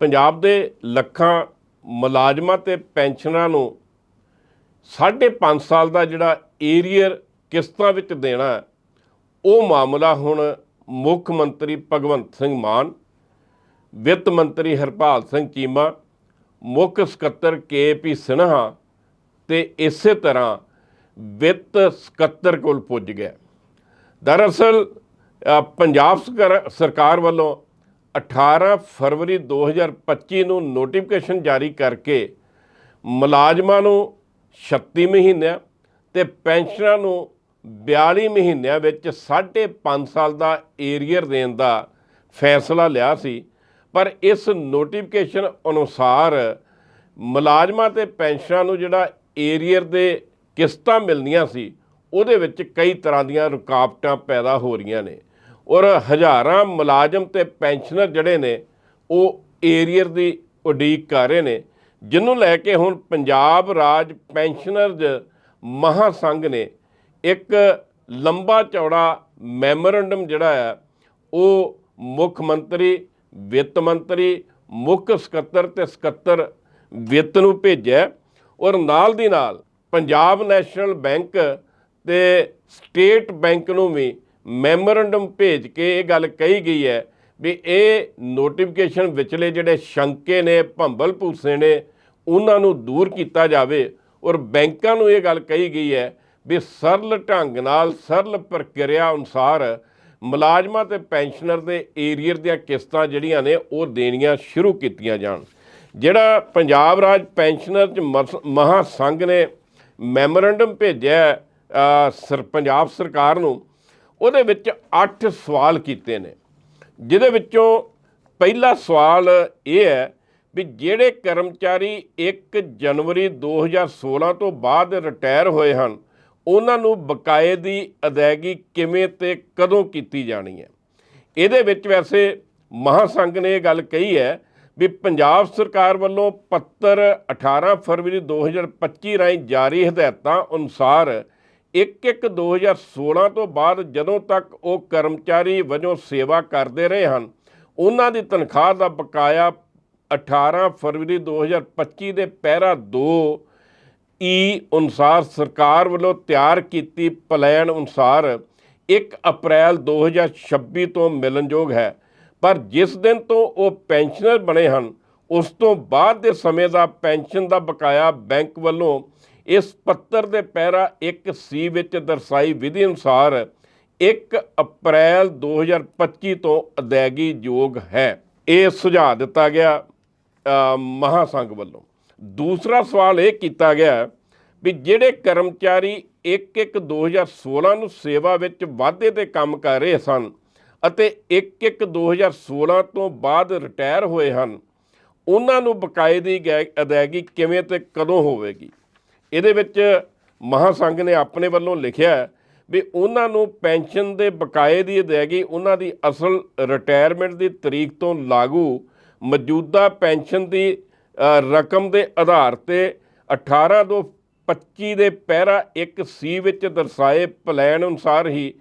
ਪੰਜਾਬ ਦੇ ਲੱਖਾਂ ਮੁਲਾਜ਼ਮਾਂ ਤੇ ਪੈਨਸ਼ਨਰਾਂ ਨੂੰ 5.5 ਸਾਲ ਦਾ ਜਿਹੜਾ ਏਰੀਅਰ ਕਿਸ਼ਤਾਂ ਵਿੱਚ ਦੇਣਾ ਉਹ ਮਾਮਲਾ ਹੁਣ ਮੁੱਖ ਮੰਤਰੀ ਭਗਵੰਤ ਸਿੰਘ ਮਾਨ, ਵਿੱਤ ਮੰਤਰੀ ਹਰਪਾਲ ਸਿੰਘ ਚੀਮਾ, ਮੁੱਖ ਸਕੱਤਰ ਕੇਪੀ ਸਿਨਹਾ ਤੇ ਇਸੇ ਤਰ੍ਹਾਂ ਵਿੱਤ ਸਕੱਤਰ ਕੋਲ ਪੁੱਜ ਗਿਆ। ਦਰਅਸਲ ਪੰਜਾਬ ਸਰਕਾਰ- ਸਰਕਾਰ ਵੱਲੋਂ 18 ਫਰਵਰੀ 2025 ਨੂੰ ਨੋਟੀਫਿਕੇਸ਼ਨ ਜਾਰੀ ਕਰਕੇ ਮੁਲਾਜ਼ਮਾਂ ਨੂੰ 36 ਮਹੀਨਿਆਂ ਤੇ ਪੈਨਸ਼ਨਰਾਂ ਨੂੰ 42 ਮਹੀਨਿਆਂ ਵਿੱਚ 5.5 ਸਾਲ ਦਾ ਏਰੀਅਰ ਦੇਣ ਦਾ ਫੈਸਲਾ ਲਿਆ ਸੀ। ਪਰ ਇਸ ਨੋਟੀਫਿਕੇਸ਼ਨ ਅਨੁਸਾਰ ਮੁਲਾਜ਼ਮਾਂ ਤੇ ਪੈਨਸ਼ਨਰਾਂ ਨੂੰ ਜਿਹੜਾ ਏਰੀਅਰ ਦੇ ਕਿਸ਼ਤਾਂ ਮਿਲਣੀਆਂ ਸੀ, ਉਹਦੇ ਵਿੱਚ ਕਈ ਤਰ੍ਹਾਂ ਦੀਆਂ ਰੁਕਾਵਟਾਂ ਪੈਦਾ ਹੋ ਰਹੀਆਂ ਨੇ। ਔਰ ਹਜ਼ਾਰਾਂ ਮੁਲਾਜ਼ਮ ਤੇ ਪੈਨਸ਼ਨਰ ਜਿਹੜੇ ਨੇ, ਉਹ ਏਰੀਅਰ ਦੀ ਉਡੀਕ ਕਰ ਰਹੇ ਨੇ ਜਿਹਨੂੰ ਲੈ ਕੇ ਹੁਣ ਪੰਜਾਬ ਰਾਜ ਪੈਨਸ਼ਨਰਜ਼ ਮਹਾਸੰਘ ਨੇ ਇੱਕ ਲੰਬਾ ਚੌੜਾ ਮੈਮੋਰੰਡਮ ਜਿਹੜਾ ਹੈ, ਉਹ ਮੁੱਖ ਮੰਤਰੀ, ਵਿੱਤ ਮੰਤਰੀ, ਮੁੱਖ ਸਕੱਤਰ ਤੇ ਸਕੱਤਰ ਵਿੱਤ ਨੂੰ ਭੇਜਿਆ ਔਰ ਨਾਲ ਦੀ ਨਾਲ ਪੰਜਾਬ ਨੈਸ਼ਨਲ ਬੈਂਕ ਤੇ ਸਟੇਟ ਬੈਂਕ ਨੂੰ ਵੀ ਮੈਮੋਰੰਡਮ ਭੇਜ ਕੇ ਇਹ ਗੱਲ ਕਹੀ ਗਈ ਹੈ ਵੀ ਇਹ ਨੋਟੀਫਿਕੇਸ਼ਨ ਵਿਚਲੇ ਜਿਹੜੇ ਸ਼ੰਕੇ ਨੇ, ਭੰਬਲ ਭੂਸੇ ਨੇ, ਉਹਨਾਂ ਨੂੰ ਦੂਰ ਕੀਤਾ ਜਾਵੇ ਔਰ ਬੈਂਕਾਂ ਨੂੰ ਇਹ ਗੱਲ ਕਹੀ ਗਈ ਹੈ ਵੀ ਸਰਲ ਢੰਗ ਨਾਲ, ਸਰਲ ਪ੍ਰਕਿਰਿਆ ਅਨੁਸਾਰ ਮੁਲਾਜ਼ਮਾਂ ਤੇ ਪੈਨਸ਼ਨਰ ਦੇ ਏਰੀਅਰ ਦੀਆਂ ਕਿਸ਼ਤਾਂ ਜਿਹੜੀਆਂ ਨੇ ਉਹ ਦੇਣੀਆਂ ਸ਼ੁਰੂ ਕੀਤੀਆਂ ਜਾਣ। ਜਿਹੜਾ ਪੰਜਾਬ ਰਾਜ ਪੈਨਸ਼ਨਰ ਮਹਾਸੰਘ ਨੇ ਮੈਮੋਰੰਡਮ ਭੇਜਿਆ ਸਰ, ਪੰਜਾਬ ਸਰਕਾਰ ਨੂੰ ਉਹਦੇ ਵਿੱਚ 8 ਸਵਾਲ ਕੀਤੇ ਨੇ, ਜਿਹਦੇ ਵਿੱਚੋਂ ਪਹਿਲਾ ਸਵਾਲ ਇਹ ਹੈ ਵੀ ਜਿਹੜੇ ਕਰਮਚਾਰੀ 1 ਜਨਵਰੀ 2016 ਤੋਂ ਬਾਅਦ ਰਿਟਾਇਰ ਹੋਏ ਹਨ, ਉਹਨਾਂ ਨੂੰ ਬਕਾਏ ਦੀ ਅਦਾਇਗੀ ਕਿਵੇਂ ਤੇ ਕਦੋਂ ਕੀਤੀ ਜਾਣੀ ਹੈ? ਇਹਦੇ ਵਿੱਚ ਵੈਸੇ ਮਹਾਸੰਘ ਨੇ ਇਹ ਗੱਲ ਕਹੀ ਹੈ ਵੀ ਪੰਜਾਬ ਸਰਕਾਰ ਵੱਲੋਂ ਪੱਤਰ 18 ਫਰਵਰੀ 2025 ਰਾਹੀਂ ਜਾਰੀ ਹਦਾਇਤਾਂ ਅਨੁਸਾਰ 1-1-2016 ਤੋਂ ਬਾਅਦ ਜਦੋਂ ਤੱਕ ਉਹ ਕਰਮਚਾਰੀ ਵਜੋਂ ਸੇਵਾ ਕਰਦੇ ਰਹੇ ਹਨ, ਉਹਨਾਂ ਦੀ ਤਨਖਾਹ ਦਾ ਬਕਾਇਆ 18 ਫਰਵਰੀ 2025 ਦੇ ਪੈਰਾ 2 ਈ ਅਨੁਸਾਰ ਸਰਕਾਰ ਵੱਲੋਂ ਤਿਆਰ ਕੀਤੀ ਪਲਾਨ ਅਨੁਸਾਰ 1 ਅਪ੍ਰੈਲ 2026 ਤੋਂ ਮਿਲਣਯੋਗ ਹੈ। ਪਰ ਜਿਸ ਦਿਨ ਤੋਂ ਉਹ ਪੈਨਸ਼ਨਰ ਬਣੇ ਹਨ, ਉਸ ਤੋਂ ਬਾਅਦ ਦੇ ਸਮੇਂ ਦਾ ਪੈਨਸ਼ਨ ਦਾ ਬਕਾਇਆ ਬੈਂਕ ਵੱਲੋਂ ਇਸ ਪੱਤਰ ਦੇ ਪੈਰਾ 1 ਸੀ ਵਿੱਚ ਦਰਸਾਈ ਵਿਧੀ ਅਨੁਸਾਰ 1 ਅਪ੍ਰੈਲ 2025 ਤੋਂ ਅਦਾਇਗੀ ਯੋਗ ਹੈ। ਇਹ ਸੁਝਾਅ ਦਿੱਤਾ ਗਿਆ ਅ, ਮਹਾਸੰਘ ਵੱਲੋਂ। ਦੂਸਰਾ ਸਵਾਲ ਇਹ ਕੀਤਾ ਗਿਆ ਵੀ ਜਿਹੜੇ ਕਰਮਚਾਰੀ 1-1-2016 ਨੂੰ ਸੇਵਾ ਵਿੱਚ ਵਾਧੇ ਤੇ ਕੰਮ ਕਰ ਰਹੇ ਸਨ ਅਤੇ 1-1-2016 ਤੋਂ ਬਾਅਦ ਰਿਟਾਇਰ ਹੋਏ ਹਨ ਉਹਨਾਂ ਨੂੰ ਬਕਾਏ ਦੀ ਗੈ- ਅਦਾਇਗੀ ਕਿਵੇਂ ਤੇ ਕਦੋਂ ਹੋਵੇਗੀ? ਇਹਦੇ ਵਿੱਚ ਮਹਾਸੰਘ ਨੇ ਆਪਣੇ ਵੱਲੋਂ ਲਿਖਿਆ ਵੀ ਉਹਨਾਂ ਨੂੰ ਪੈਨਸ਼ਨ ਦੇ ਬਕਾਏ ਦੀ ਅਦਾਇਗੀ, ਉਹਨਾਂ ਦੀ ਅਸਲ ਰਿਟਾਇਰਮੈਂਟ ਦੀ ਤਰੀਕ ਤੋਂ ਲਾਗੂ ਮੌਜੂਦਾ ਪੈਨਸ਼ਨ ਦੀ ਰਕਮ ਦੇ ਆਧਾਰ ਤੇ 18 ਤੋਂ 25 ਦੇ ਪੈਰਾ 1 ਸੀ ਵਿੱਚ ਦਰਸਾਏ ਪਲਾਨ ਅਨੁਸਾਰ ਹੀ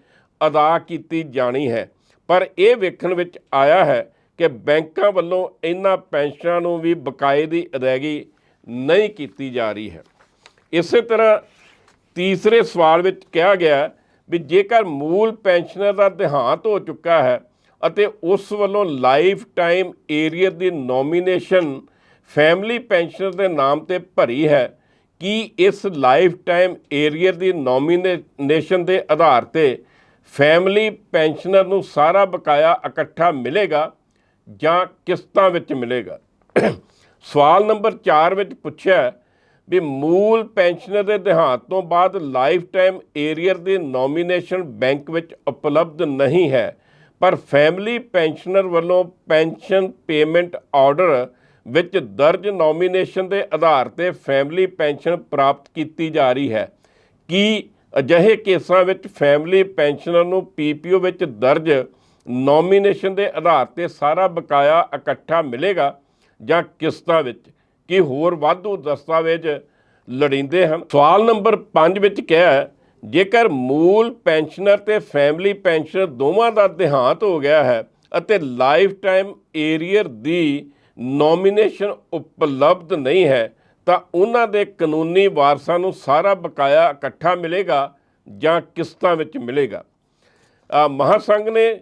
ਅਦਾ ਕੀਤੀ ਜਾਣੀ ਹੈ। ਪਰ ਇਹ ਵੇਖਣ ਵਿੱਚ ਆਇਆ ਹੈ ਕਿ ਬੈਂਕਾਂ ਵੱਲੋਂ ਇਹਨਾਂ ਪੈਨਸ਼ਨਾਂ ਨੂੰ ਵੀ ਬਕਾਏ ਦੀ ਅਦਾਇਗੀ ਨਹੀਂ ਕੀਤੀ ਜਾ ਰਹੀ ਹੈ। ਇਸੇ ਤਰ੍ਹਾਂ ਤੀਸਰੇ ਸਵਾਲ ਵਿੱਚ ਕਿਹਾ ਗਿਆ ਵੀ ਜੇਕਰ ਮੂਲ ਪੈਨਸ਼ਨਰ ਦਾ ਦੇਹਾਂਤ ਹੋ ਚੁੱਕਾ ਹੈ ਅਤੇ ਉਸ ਵੱਲੋਂ ਲਾਈਫ ਟਾਈਮ ਏਰੀਅਰ ਦੀ ਨੋਮੀਨੇਸ਼ਨ ਫੈਮਿਲੀ ਪੈਨਸ਼ਨਰ ਦੇ ਨਾਮ ਤੇ ਭਰੀ ਹੈ, ਕੀ ਇਸ ਲਾਈਫ ਟਾਈਮ ਏਰੀਅਰ ਦੀ ਨੋਮੀਨੇਸ਼ਨ ਦੇ ਆਧਾਰ ਤੇ ਫੈਮਿਲੀ ਪੈਨਸ਼ਨਰ ਨੂੰ ਸਾਰਾ ਬਕਾਇਆ ਇਕੱਠਾ ਮਿਲੇਗਾ ਜਾਂ ਕਿਸ਼ਤਾਂ ਵਿੱਚ ਮਿਲੇਗਾ? ਸਵਾਲ ਨੰਬਰ 4 ਵਿੱਚ ਪੁੱਛਿਆ ਵੀ ਮੂਲ ਪੈਨਸ਼ਨਰ ਦੇ ਦੇਹਾਂਤ ਤੋਂ ਬਾਅਦ ਲਾਈਫ ਟਾਈਮ ਏਰੀਅਰ ਦੀ ਨੋਮੀਨੇਸ਼ਨ ਬੈਂਕ ਵਿੱਚ ਉਪਲਬਧ ਨਹੀਂ ਹੈ। ਪਰ ਫੈਮਿਲੀ ਪੈਨਸ਼ਨਰ ਵੱਲੋਂ ਪੈਨਸ਼ਨ ਪੇਮੈਂਟ ਆਰਡਰ ਵਿੱਚ ਦਰਜ ਨੋਮੀਨੇਸ਼ਨ ਦੇ ਆਧਾਰ ਤੇ ਫੈਮਿਲੀ ਪੈਨਸ਼ਨ ਪ੍ਰਾਪਤ ਕੀਤੀ ਜਾ ਰਹੀ ਹੈ। ਕੀ ਅਜਿਹੇ ਕੇਸਾਂ ਵਿੱਚ ਫੈਮਿਲੀ ਪੈਨਸ਼ਨਰ ਨੂੰ ਪੀਪੀਓ ਵਿੱਚ ਦਰਜ ਨੋਮੀਨੇਸ਼ਨ ਦੇ ਆਧਾਰ ਤੇ ਸਾਰਾ ਬਕਾਇਆ ਇਕੱਠਾ ਮਿਲੇਗਾ ਜਾਂ ਕਿਸ਼ਤਾਂ ਵਿੱਚ? ਕਿ ਹੋਰ ਵਾਧੂ ਦਸਤਾਵੇਜ਼ ਲੋੜੀਂਦੇ ਹਨ। ਸਵਾਲ ਨੰਬਰ 5 ਵਿੱਚ ਕਿਹਾ ਹੈ ਜੇਕਰ ਮੂਲ ਪੈਨਸ਼ਨਰ ਤੇ ਫੈਮਿਲੀ ਪੈਨਸ਼ਨਰ ਦੋਵਾਂ ਦਾ ਦੇਹਾਂਤ ਹੋ ਗਿਆ ਹੈ ਅਤੇ ਲਾਈਫ ਟਾਈਮ ਏਰੀਅਰ ਦੀ ਨੋਮੀਨੇਸ਼ਨ ਉਪਲਬਧ ਨਹੀਂ ਹੈ ਤਾਂ ਉਹਨਾਂ ਦੇ ਕਾਨੂੰਨੀ ਵਾਰਸਾਂ ਨੂੰ ਸਾਰਾ ਬਕਾਇਆ ਇਕੱਠਾ ਮਿਲੇਗਾ ਜਾਂ ਕਿਸ਼ਤਾਂ ਵਿੱਚ ਮਿਲੇਗਾ। ਅ, ਮਹਾਸੰਘ ਨੇ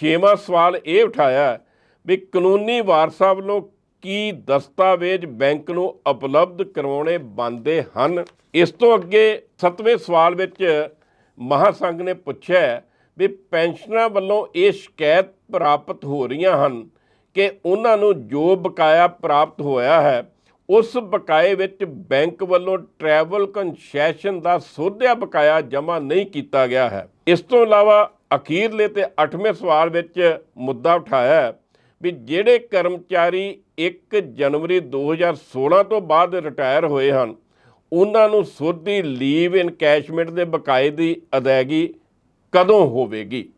ਛੇਵਾਂ ਸਵਾਲ ਇਹ ਉਠਾਇਆ ਵੀ ਕਾਨੂੰਨੀ ਵਾਰਸਾਂ ਵੱਲੋਂ ਕੀ ਦਸਤਾਵੇਜ਼ ਬੈਂਕ ਨੂੰ ਉਪਲਬਧ ਕਰਵਾਉਣੇ ਬੰਦੇ ਹਨ? ਇਸ ਤੋਂ ਅੱਗੇ ਸੱਤਵੇਂ ਸਵਾਲ ਵਿੱਚ ਮਹਾਸੰਘ ਨੇ ਪੁੱਛਿਆ ਵੀ ਪੈਨਸ਼ਨਰਾਂ ਵੱਲੋਂ ਇਹ ਸ਼ਿਕਾਇਤ ਪ੍ਰਾਪਤ ਹੋ ਰਹੀਆਂ ਹਨ ਕਿ ਉਹਨਾਂ ਨੂੰ ਜੋ ਬਕਾਇਆ ਪ੍ਰਾਪਤ ਹੋਇਆ ਹੈ, ਉਸ ਬਕਾਏ ਵਿੱਚ ਬੈਂਕ ਵੱਲੋਂ ਟਰੈਵਲ ਕੰਸੈਸ਼ਨ ਦਾ ਸੋਧਿਆ ਬਕਾਇਆ ਜਮ੍ਹਾਂ ਨਹੀਂ ਕੀਤਾ ਗਿਆ ਹੈ। ਇਸ ਤੋਂ ਇਲਾਵਾ ਅਖੀਰਲੇ ਤੇ 8ਵੇਂ ਸਵਾਲ ਵਿੱਚ ਮੁੱਦਾ ਉਠਾਇਆ ਵੀ ਜਿਹੜੇ ਕਰਮਚਾਰੀ 1 ਜਨਵਰੀ 2016 ਤੋਂ ਬਾਅਦ ਰਿਟਾਇਰ ਹੋਏ ਹਨ, ਉਹਨਾਂ ਨੂੰ ਸੋਧੀ ਲੀਵ ਇਨਕੈਸ਼ਮੈਂਟ ਦੇ ਬਕਾਏ ਦੀ ਅਦਾਇਗੀ ਕਦੋਂ ਹੋਵੇਗੀ?